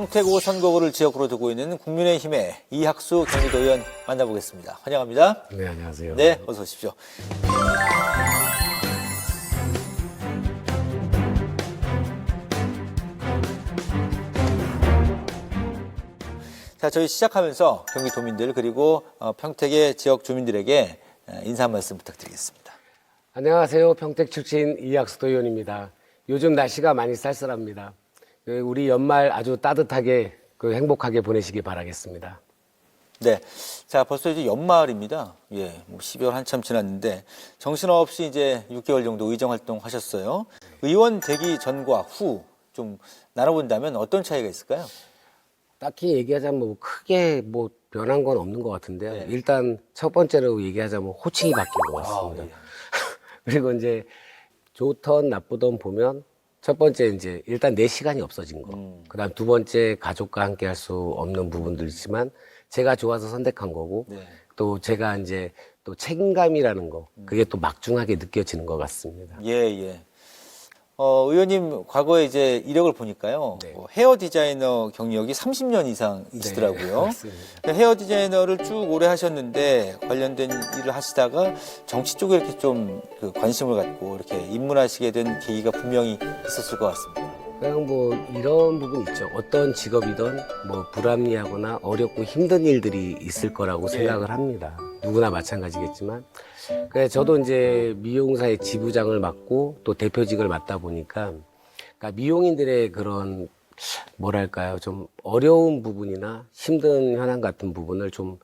네, 평택 5선 거구를 지역으로 두고 있는 국민의힘의 이학수 경기도 의원 만나보겠습니다. 환영합니다. 네, 안녕하세요. 네, 어서 오십시오. 자, 저희 시작하면서 경기도민들 그리고 어, 평택의 지역 주민들에게 에, 인사 한 말씀 부탁드리겠습니다. 안녕하세요. 평택 출신 이학수도 의원입니다. 요즘 날씨가 많이 쌀쌀합니다. 그 우리 연말 아주 따뜻하게 그 행복하게 보내시기 바라겠습니다. 네. 자, 벌써 이제 연말입니다. 예, 뭐 12월 한참 지났는데 정신없이 이제 6개월 정도 의정 활동 하셨어요. 의원 되기 전과 후 좀 나눠본다면 어떤 차이가 있을까요? 딱히 얘기하자면 뭐 크게 뭐 변한 건 없는 것 같은데요. 네. 일단 첫 번째로 얘기하자면 호칭이 바뀐 것 같습니다. 아, 예. 그리고 이제 좋던 나쁘던 보면 첫 번째 이제 일단 내 시간이 없어진 거. 음. 그다음 두 번째 가족과 함께 할 수 없는 부분도 있지만 제가 좋아서 선택한 거고 네. 또 제가 이제 또 책임감이라는 거 그게 또 막중하게 느껴지는 것 같습니다. 예, 예. 어, 의원님 과거에 이제 이력을 보니까요. 네. 뭐 헤어 디자이너 경력이 30년 이상 있으더라고요. 네. 헤어 디자이너를 쭉 오래 하셨는데 관련된 일을 하시다가 정치 쪽에 이렇게 좀 그 관심을 갖고 이렇게 입문하시게 된 계기가 분명히 있었을 것 같습니다. 그냥 뭐 이런 부분 있죠. 어떤 직업이든 뭐 불합리하거나 어렵고 힘든 일들이 있을 거라고 예. 생각을 합니다. 누구나 마찬가지겠지만. 그래 저도 이제 미용사의 지부장을 맡고 또 대표직을 맡다 보니까 그러니까 미용인들의 그런 뭐랄까요 좀 어려운 부분이나 힘든 현안 같은 부분을 좀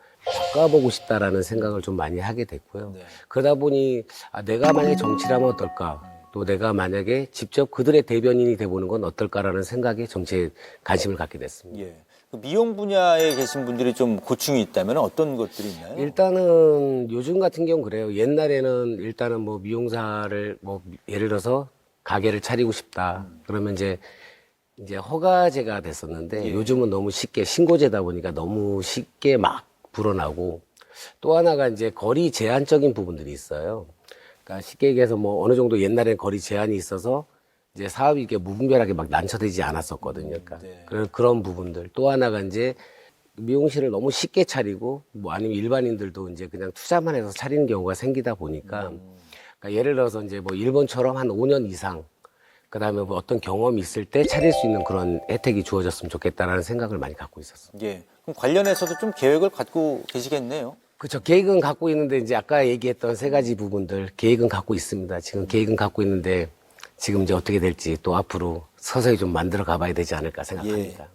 겪어보고 싶다라는 생각을 좀 많이 하게 됐고요. 네. 그러다 보니 아, 내가 만약에 정치라면 어떨까? 또 내가 만약에 직접 그들의 대변인이 돼보는 건 어떨까라는 생각에 정치에 관심을 갖게 됐습니다. 예. 그 미용 분야에 계신 분들이 좀 고충이 있다면 어떤 것들이 있나요? 일단은 요즘 같은 경우 그래요. 옛날에는 일단은 뭐 미용사를 뭐 예를 들어서 가게를 차리고 싶다. 그러면 이제 이제 허가제가 됐었는데 예. 요즘은 너무 쉽게 신고제다 보니까 너무 쉽게 막 불어나고 또 하나가 이제 거리 제한적인 부분들이 있어요. 그러니까 쉽게 얘기해서 뭐 어느 정도 옛날엔 거리 제한이 있어서 이제 사업이 이렇게 무분별하게 막 난처되지 않았었거든요. 그러니까 네. 그런 그런 부분들 또 하나가 이제 미용실을 너무 쉽게 차리고 뭐 아니면 일반인들도 이제 그냥 투자만 해서 차리는 경우가 생기다 보니까 그러니까 예를 들어서 이제 뭐 일본처럼 한 5년 이상 그다음에 뭐 어떤 경험이 있을 때 차릴 수 있는 그런 혜택이 주어졌으면 좋겠다라는 생각을 많이 갖고 있었어요. 예. 그럼 관련해서도 좀 계획을 갖고 계시겠네요. 그렇죠. 계획은 갖고 있는데 이제 아까 얘기했던 세 가지 부분들 계획은 갖고 있습니다. 지금 계획은 갖고 있는데 지금 이제 어떻게 될지 또 앞으로 서서히 좀 만들어 가봐야 되지 않을까 생각합니다.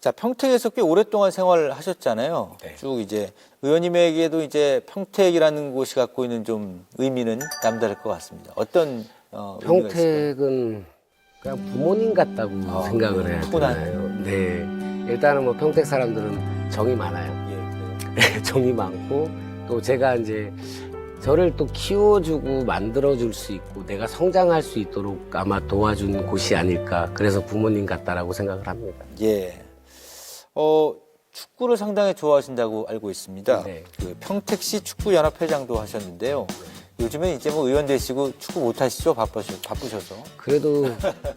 자, 평택에서 꽤 오랫동안 생활을 하셨잖아요. 네. 쭉 이제 의원님에게도 이제 평택이라는 곳이 갖고 있는 좀 의미는 남다를 것 같습니다. 어떤 어? 평택은 그냥 부모님 같다고 아, 생각을 해야 푸근한. 되나요? 네. 일단은 뭐 평택 사람들은 정이 많아요. 예. 정이 많고 또 제가 이제 저를 또 키워주고 만들어줄 수 있고 내가 성장할 수 있도록 아마 도와준 곳이 아닐까 그래서 부모님 같다라고 생각을 합니다. 예. 어, 축구를 상당히 좋아하신다고 알고 있습니다. 네. 그 평택시 축구연합회장도 하셨는데요. 요즘엔 이제 뭐 의원 되시고 축구 못 하시죠? 바쁘셔, 바쁘셔서. 그래도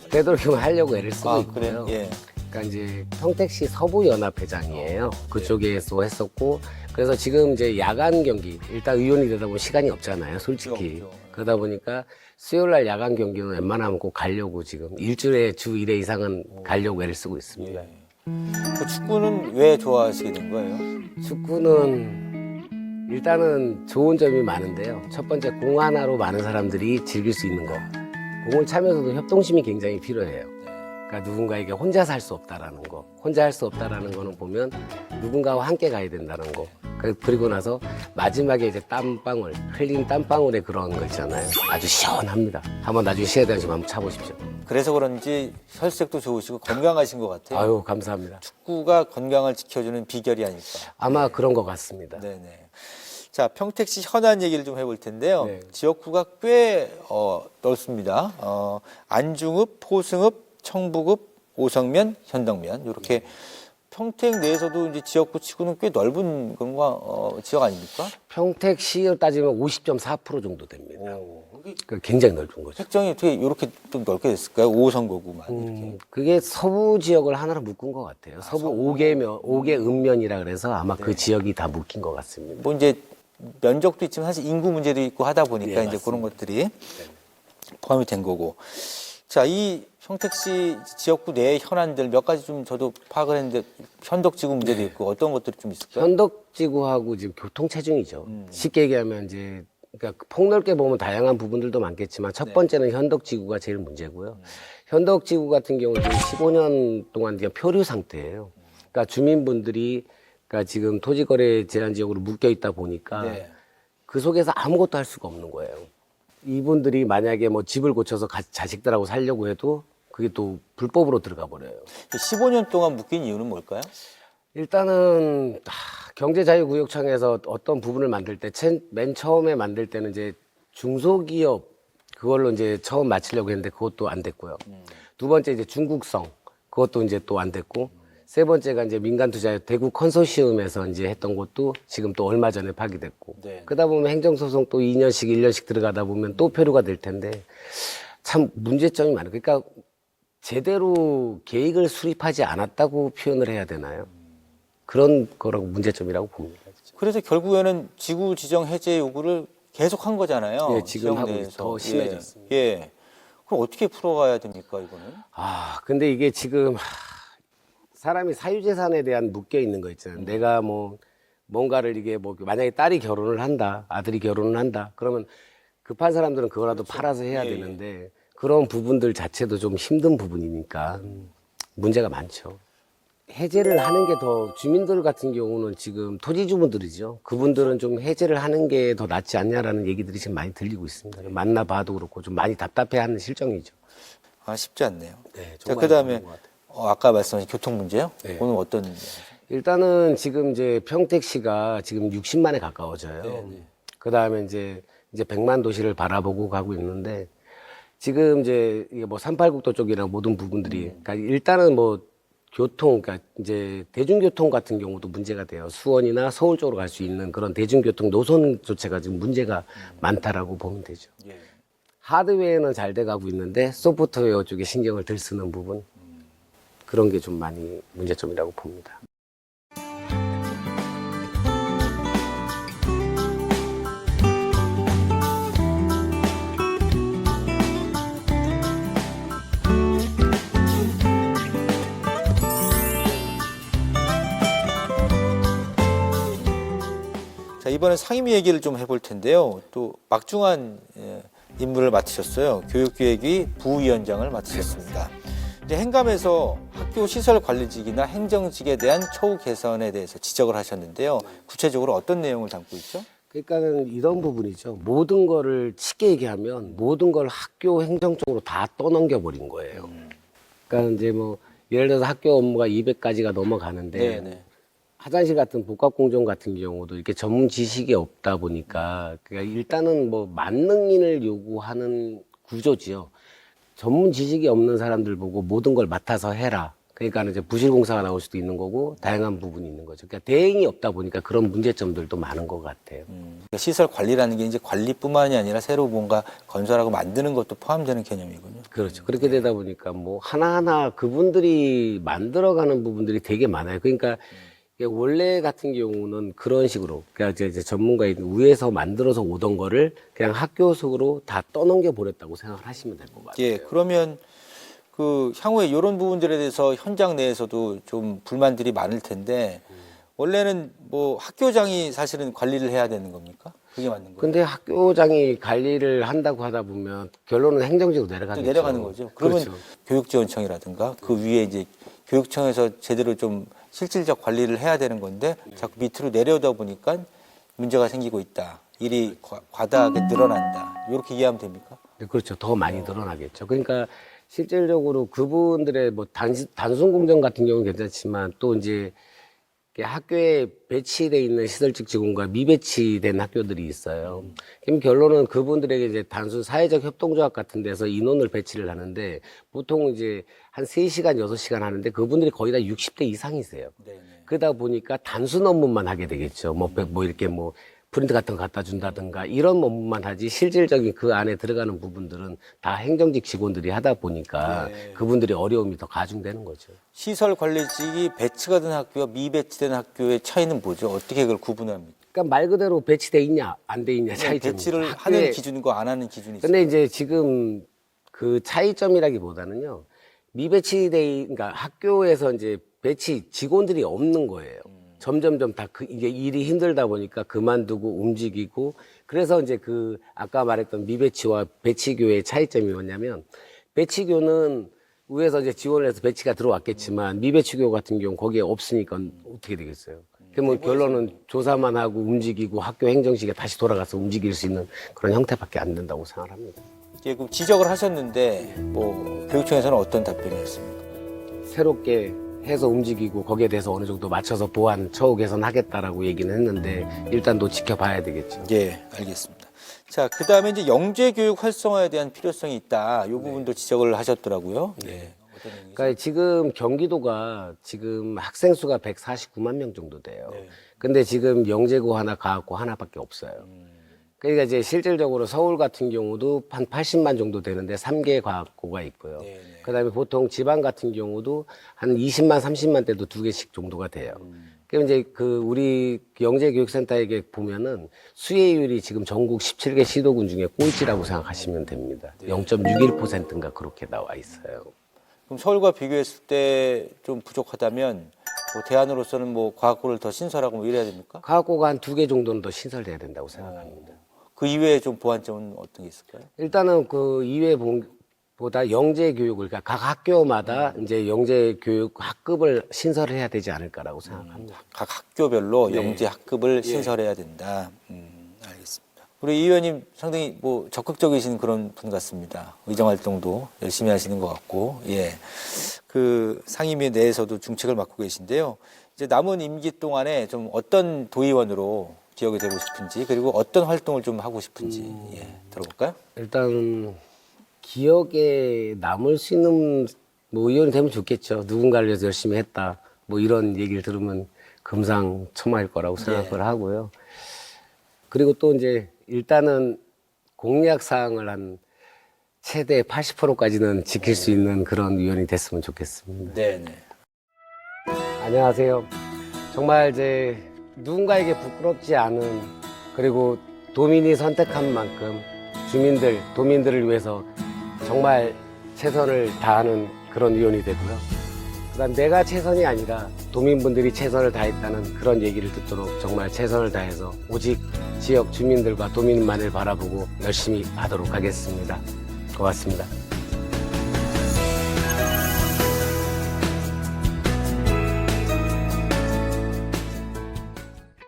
되도록이면 하려고 애를 쓰고 아, 있고요. 그래요? 예. 그러니까 이제 평택시 서부연합회장이에요. 그쪽에서 했었고 그래서 지금 이제 야간 경기 일단 의원이 되다 보면 시간이 없잖아요, 솔직히. 그렇죠. 그러다 보니까 수요일 날 야간 경기는 웬만하면 꼭 가려고 지금 일주일에 주 1회 이상은 가려고 애를 쓰고 있습니다. 예. 그 축구는 왜 좋아하시게 된 거예요? 축구는 일단은 좋은 점이 많은데요. 첫 번째 공 하나로 많은 사람들이 즐길 수 있는 거. 공을 차면서도 협동심이 굉장히 필요해요. 그러니까 누군가에게 혼자 살 수 없다라는 거. 혼자 할 수 없다라는 거는 보면 누군가와 함께 가야 된다는 거. 그- 그리고 나서 마지막에 이제 땀방울, 흘린 땀방울의 그런 거 있잖아요. 아주 시원합니다. 한번 나중에 시간이 되면 한번 차보십시오. 그래서 그런지 혈색도 좋으시고 건강하신 것 같아요. 아유, 감사합니다. 축구가 건강을 지켜주는 비결이 아닐까. 아마 그런 것 같습니다. 네네. 자, 평택시 현안 얘기를 좀 해볼 텐데요. 네. 지역구가 꽤 어, 넓습니다. 어, 안중읍, 포승읍, 청부읍, 오성면, 현덕면 이렇게 평택 내에서도 이제 지역구 치고는 꽤 넓은 거, 어, 지역 아닙니까? 평택시로 따지면 50.4% 정도 됩니다. 그러니까 굉장히 넓은 거죠. 책정이 어떻게 이렇게 좀 넓게 됐을까요? 5선거구만 이렇게. 음, 그게 서부 지역을 하나로 묶은 것 같아요. 서부 오개면오개 읍면이라 그래서 아마 그 지역이 다 묶인 것 같습니다. 뭐 이제 면적도 있지만 사실 인구 문제도 있고 하다 보니까 네, 이제 그런 것들이 포함이 된 거고. 자, 이 평택시 지역구 내 현안들 몇 가지 좀 저도 파악을 했는데 현덕지구 문제도 있고 어떤 것들이 좀 있을까요? 현덕지구하고 지금 교통 체증이죠. 쉽게 얘기하면 이제 그러니까 폭넓게 보면 다양한 부분들도 많겠지만 첫 번째는 현덕지구가 제일 문제고요. 현덕지구 같은 경우는 지금 15년 동안 그냥 표류 상태예요. 그러니까 주민분들이 그러니까 지금 토지거래 제한 지역으로 묶여 있다 보니까 네. 그 속에서 아무것도 할 수가 없는 거예요. 이분들이 만약에 뭐 집을 고쳐서 가- 자식들하고 살려고 해도 그게 또 불법으로 들어가 버려요. 15년 동안 묶인 이유는 뭘까요? 일단은 하, 경제자유구역청에서 어떤 부분을 만들 때 맨 처음에 만들 때는 이제 중소기업 그걸로 이제 처음 마치려고 했는데 그것도 안 됐고요. 두 번째 이제 중국성 그것도 이제 또 안 됐고 세 번째가 이제 민간 투자 대구 컨소시엄에서 이제 했던 것도 지금 또 얼마 전에 파기됐고 네. 그러다 보면 행정소송 또 2년씩 1년씩 들어가다 보면 또 표류가 될 텐데 참 문제점이 많아요. 그러니까 제대로 계획을 수립하지 않았다고 표현을 해야 되나요? 그런 거라고 문제점이라고 봅니다. 그래서 결국에는 지구 지정 해제 요구를 계속 한 거잖아요. 예, 지금 지역 하고 내에서. 더 심해졌습니다. 예. 예. 그럼 어떻게 풀어가야 됩니까, 이거는? 아, 근데 이게 지금 하, 사람이 사유재산에 대한 묶여 있는 거 있잖아요. 내가 뭐 뭔가를 이게 뭐 만약에 딸이 결혼을 한다, 아들이 결혼을 한다, 그러면 급한 사람들은 그거라도 팔아서 해야 예, 예. 되는데 그런 부분들 자체도 좀 힘든 부분이니까 문제가 많죠. 해제를 하는 게 더 주민들 같은 경우는 지금 토지주분들이죠. 그분들은 좀 해제를 하는 게 더 낫지 않냐라는 얘기들이 지금 많이 들리고 있습니다. 만나봐도 그렇고 좀 많이 답답해하는 실정이죠. 아, 쉽지 않네요. 네, 자, 정말 그 다음에 어려운 것 같아요. 어, 아까 말씀하신 교통 문제요? 네. 오늘 어떤 일단은 지금 이제 평택시가 지금 60만에 가까워져요. 네, 그 다음에 이제 이제 100만 도시를 바라보고 가고 있는데 지금 이제 이게 뭐 38국도 쪽이나 모든 부분들이 음. 그러니까 일단은 뭐 교통 그러니까 이제 대중교통 같은 경우도 문제가 돼요. 수원이나 서울 쪽으로 갈 수 있는 그런 대중교통 노선 조차가 지금 문제가 음. 많다라고 보면 되죠. 예. 하드웨어는 잘 돼가고 있는데 소프트웨어 쪽에 신경을 덜 쓰는 부분 그런 게 좀 많이 문제점이라고 봅니다. 이번에 상임위 얘기를 좀 해볼 텐데요. 또 막중한 예, 임무를 맡으셨어요. 교육기획위 부위원장을 맡으셨습니다. 이제 행감에서 학교 시설 관리직이나 행정직에 대한 처우 개선에 대해서 지적을 하셨는데요. 구체적으로 어떤 내용을 담고 있죠? 그러니까는 이런 부분이죠. 모든 거를 쉽게 얘기하면 모든 걸 학교 행정 쪽으로 다 떠넘겨 버린 거예요. 그러니까 이제 뭐 예를 들어서 학교 업무가 200가지가 넘어가는데 네. 화장실 같은 복합 공정 같은 경우도 이렇게 전문 지식이 없다 보니까 그러니까 일단은 뭐 만능인을 요구하는 구조지요. 전문 지식이 없는 사람들 보고 모든 걸 맡아서 해라. 그러니까 이제 부실 공사가 나올 수도 있는 거고 다양한 부분이 있는 거죠. 그러니까 대응이 없다 보니까 그런 문제점들도 많은 것 같아요. 음, 그러니까 시설 관리라는 게 이제 관리뿐만이 아니라 새로 뭔가 건설하고 만드는 것도 포함되는 개념이군요. 그렇죠. 그렇게 되다 보니까 뭐 하나하나 그분들이 만들어가는 부분들이 되게 많아요. 그러니까 이게 원래 같은 경우는 그런 식으로 그러니까 이제- 전문가인 위에서 만들어서 오던 거를 그냥 학교 속으로 다 떠넘겨 버렸다고 생각을 하시면 될 것 같아요. 예, 그러면 그 향후에 이런 부분들에 대해서 현장 내에서도 좀 불만들이 많을 텐데 원래는 뭐 학교장이 사실은 관리를 해야 되는 겁니까? 그게 맞는 거예요? 근데 학교장이 관리를 한다고 하다 보면 결론은 행정직으로 또 내려가겠죠. 내려가는 거죠. 그러면 그렇죠. 교육지원청이라든가 그 위에 이제 교육청에서 제대로 좀 실질적 관리를 해야 되는 건데 자꾸 밑으로 내려오다 보니까 문제가 생기고 있다. 일이 과- 과다하게 늘어난다. 이렇게 이해하면 됩니까? 네, 그렇죠. 더 많이 늘어나겠죠. 그러니까 실질적으로 그분들의 뭐 단순, 단순 공정 같은 경우는 괜찮지만 또 이제 학교에 배치돼 있는 시설직 직원과 미배치된 학교들이 있어요. 그럼 결론은 그분들에게 이제 단순 사회적 협동조합 같은 데서 인원을 배치를 하는데 보통 이제 한 3시간, 6시간 하는데 그분들이 거의 다 60대 이상이세요. 네. 그러다 보니까 단순 업무만 하게 되겠죠. 뭐, 뭐 이렇게 뭐 프린트 같은 거 갖다 준다든가 이런 업무만 하지 실질적인 그 안에 들어가는 부분들은 다 행정직 직원들이 하다 보니까 네. 그분들의 어려움이 더 가중되는 거죠. 시설 관리직이 배치가 된 학교와 미배치된 학교의 차이는 뭐죠? 어떻게 그걸 구분합니까? 그러니까 말 그대로 배치돼 있냐 안 돼 있냐 차이점. 네, 배치를 하는 기준과 안 하는 기준이 있어요. 근데 이제 지금 그 차이점이라기보다는요 미배치돼 그러니까 학교에서 이제 배치 직원들이 없는 거예요. 점점점 다 그 이게 일이 힘들다 보니까 그만두고 움직이고 그래서 이제 그 아까 말했던 미배치와 배치교의 차이점이 뭐냐면 배치교는 위에서 이제 지원을 해서 배치가 들어왔겠지만 미배치교 같은 경우 거기에 없으니까 어떻게 되겠어요? 그러면 결론은 조사만 하고 움직이고 학교 행정직에 다시 돌아가서 움직일 수 있는 그런 형태밖에 안 된다고 생각합니다. 이제 그 지적을 하셨는데 뭐 교육청에서는 어떤 답변이었습니까? 새롭게 해서 움직이고 거기에 대해서 어느 정도 맞춰서 보완, 처우 개선하겠다라고 얘기는 했는데 일단 또 지켜봐야 되겠죠. 예, 알겠습니다. 자, 그 다음에 이제 영재 교육 활성화에 대한 필요성이 있다. 이 부분도 지적을 하셨더라고요. 예. 어떤 의미죠? 그러니까 지금 경기도가 지금 학생 수가 149만 명 정도 돼요. 네. 근데 지금 영재고 하나, 가학고 하나밖에 없어요. 그러니까 이제 실질적으로 서울 같은 경우도 한 80만 정도 되는데 3개 과학고가 있고요. 네, 네. 그다음에 보통 지방 같은 경우도 한 20만, 30만 대도 두 개씩 정도가 돼요. 그럼 이제 그 우리 영재교육센터에게 보면은 수혜율이 지금 전국 17개 시도군 중에 꼴찌라고 생각하시면 됩니다. 0.61%인가 그렇게 나와 있어요. 그럼 서울과 비교했을 때 좀 부족하다면 뭐 대안으로서는 뭐 과학고를 더 신설하고 뭐 이래야 됩니까? 과학고가 한 두 개 정도는 더 신설돼야 된다고 생각합니다. 그 이외에 좀 보완점은 어떤 게 있을까요? 일단은 그 이외 보다 영재 교육을 그러니까 각 학교마다 이제 영재 교육 학급을 신설을 해야 되지 않을까라고 생각합니다. 각 학교별로 네. 영재 학급을 신설해야 된다. 음, 알겠습니다. 우리 이 의원님 상당히 뭐 적극적이신 그런 분 같습니다. 의정 활동도 열심히 하시는 것 같고, 예. 그 상임위 내에서도 중책을 맡고 계신데요. 이제 남은 임기 동안에 좀 어떤 도의원으로 기억이 되고 싶은지 그리고 어떤 활동을 좀 하고 싶은지 예, 들어볼까요? 일단 기억에 남을 수 있는 뭐 의원이 되면 좋겠죠. 누군가를 위해서 열심히 했다. 뭐 이런 얘기를 들으면 금상첨화일 거라고 생각을 하고요. 그리고 또 이제 일단은 공약 사항을 한 최대 80%까지는 지킬 수 있는 그런 의원이 됐으면 좋겠습니다. 네네. 안녕하세요. 정말 이제 누군가에게 부끄럽지 않은 그리고 도민이 선택한 만큼 주민들, 도민들을 위해서 정말 최선을 다하는 그런 의원이 되고요. 그다음 내가 최선이 아니라 도민분들이 최선을 다했다는 그런 얘기를 듣도록 정말 최선을 다해서 오직 지역 주민들과 도민만을 바라보고 열심히 하도록 하겠습니다. 고맙습니다.